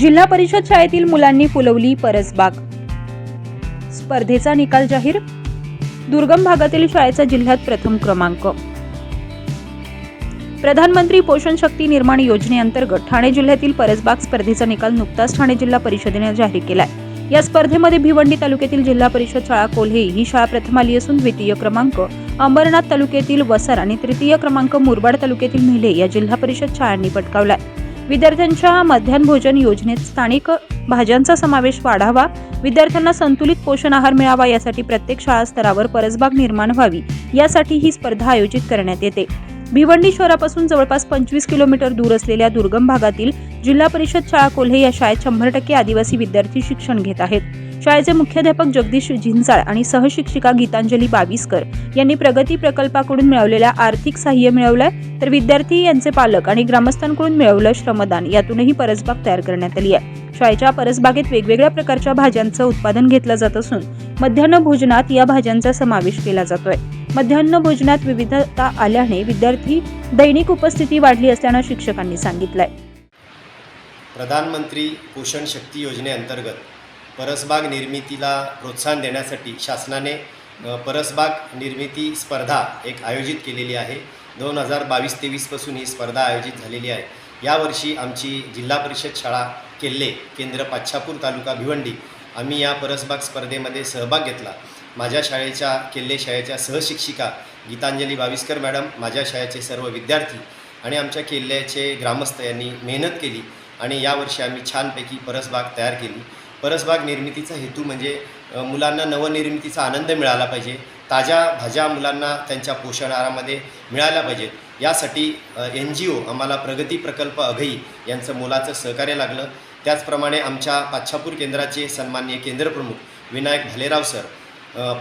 जिल्हा परिषद शाळेतील मुलांनी फुलवली परसबाग स्पर्धेचा निकाल जाहीर? दुर्गम भागातील शाळेचा जिल्ह्यात प्रथम क्रमांक. प्रधानमंत्री पोषण शक्ती निर्माण योजनेअंतर्गत ठाणे जिल्ह्यातील परसबाग स्पर्धेचा निकाल नुकताच ठाणे जिल्हा परिषदेने जाहीर केलाय. या स्पर्धेमध्ये भिवंडी तालुक्यातील जिल्हा परिषद शाळा कोल्हे ही शाळा प्रथम आली असून द्वितीय क्रमांक अंबरनाथ तालुक्यातील वसर आणि तृतीय क्रमांक मुरबाड तालुक्यातील मिले या जिल्हा परिषद शाळांनी पटकावलाय. विद्यार्थ्यांच्या मध्यान्ह भोजन योजनेत स्थानिक भाज्यांचा समावेश वाढावा विद्यार्थ्यांना संतुलित पोषण आहार मिळावा यासाठी प्रत्येक शाळा स्तरावर परसबाग निर्माण व्हावी यासाठी ही स्पर्धा आयोजित करण्यात येते. भिवंडी शहरापासून जवळपास पंचवीस किलोमीटर दूर असलेल्या दुर्गम भागातील जिल्हा परिषद शाळा कोल्हे या शाळेत शंभर टक्के आदिवासी विद्यार्थी शिक्षण घेत आहेत. शाळेचे मुख्याध्यापक जगदीश झिंजाळ आणि सहशिक्षिका गीतांजली बावीसकर यांनी प्रगती प्रकल्पाकडून मिळवलेल्या आर्थिक सहाय्य मिळवलंय तर विद्यार्थी यांचे पालक आणि ग्रामस्थांकडून मिळवलं श्रमदान यातूनही परसबाग तयार करण्यात आली आहे. शाळेच्या परसबागेत वेगवेगळ्या प्रकारच्या भाज्यांचं उत्पादन घेतलं जात असून मध्यान्ह भोजनात या भाज्यांचा समावेश केला जातोय. मध्यान्ह भोजनात विविधता आल्याने विद्यार्थी दैनिक उपस्थिती वाढली असल्यानं शिक्षकांनी सांगितलंय. प्रधानमंत्री पोषण शक्ती योजनेअंतर्गत परसबाग निर्मितीला प्रोत्साहन देण्यासाठी शासनाने परसबाग निर्मिती स्पर्धा एक आयोजित केलेली आहे. दोन हजार बावीस तेवीसपासून ही स्पर्धा आयोजित झालेली आहे. यावर्षी आमची जिल्हा परिषद शाळा केल्ले केंद्र पाच्छापूर तालुका भिवंडी आम्ही या परसबाग स्पर्धेमध्ये सहभाग घेतला. माझ्या शाळेच्या केल्ले शाळेच्या सहशिक्षिका गीतांजली बाविस्कर मॅडम माझ्या शाळेचे सर्व विद्यार्थी आणि आमच्या किल्ल्याचे ग्रामस्थ यांनी मेहनत केली आणि यावर्षी आम्ही छानपैकी परसबाग तयार केली. परसबाग निर्मितीचा हेतू म्हणजे मुलांना नवनिर्मितीचा आनंद मिळाला पाहिजे. ताज्या भाज्या मुलांना त्यांच्या पोषण आहारामध्ये मिळाल्या पाहिजेत यासाठी एन जी ओ आम्हाला प्रगती प्रकल्प अघई यांचं मोलाचं सहकार्य लागलं. त्याचप्रमाणे आमच्या पाच्छापूर केंद्राचे सन्मान्य केंद्रप्रमुख विनायक भालेराव सर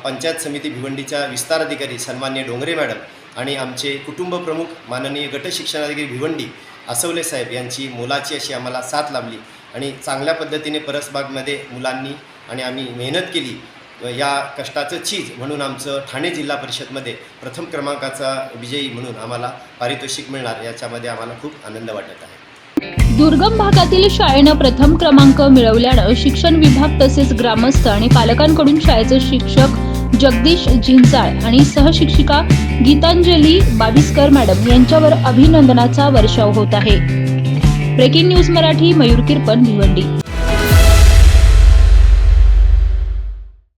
पंचायत समिती भिवंडीच्या विस्तार अधिकारी सन्मान्य डोंगरे मॅडम आणि आमचे कुटुंब प्रमुख माननीय गट शिक्षणाधिकारी भिवंडी आसवले साहेब यांची मोलाची अशी आम्हाला साथ लाभली आणि चांगल्या पद्धतीने परसबागमध्ये मुलांनी आणि आम्ही मेहनत केली. या कष्टाचं चीज म्हणून आमचं ठाणे जिल्हा परिषदमध्ये प्रथम क्रमांकाचा विजयी म्हणून आम्हाला पारितोषिक मिळणार याच्यामध्ये आम्हाला खूप आनंद वाटत आहे. दुर्गम भागातील शाळेनं प्रथम क्रमांक मिळवल्यानं शिक्षण विभाग तसेच ग्रामस्थ आणि पालकांकडून शाळेचे शिक्षक जगदीश झिंचाळ आणि सहशिक्षिका गीतांजली बाविस्कर मॅडम यांच्यावर अभिनंदनाचा वर्षाव होत आहे. Breaking news Marathi Mayur Kirpan Bhiwandi.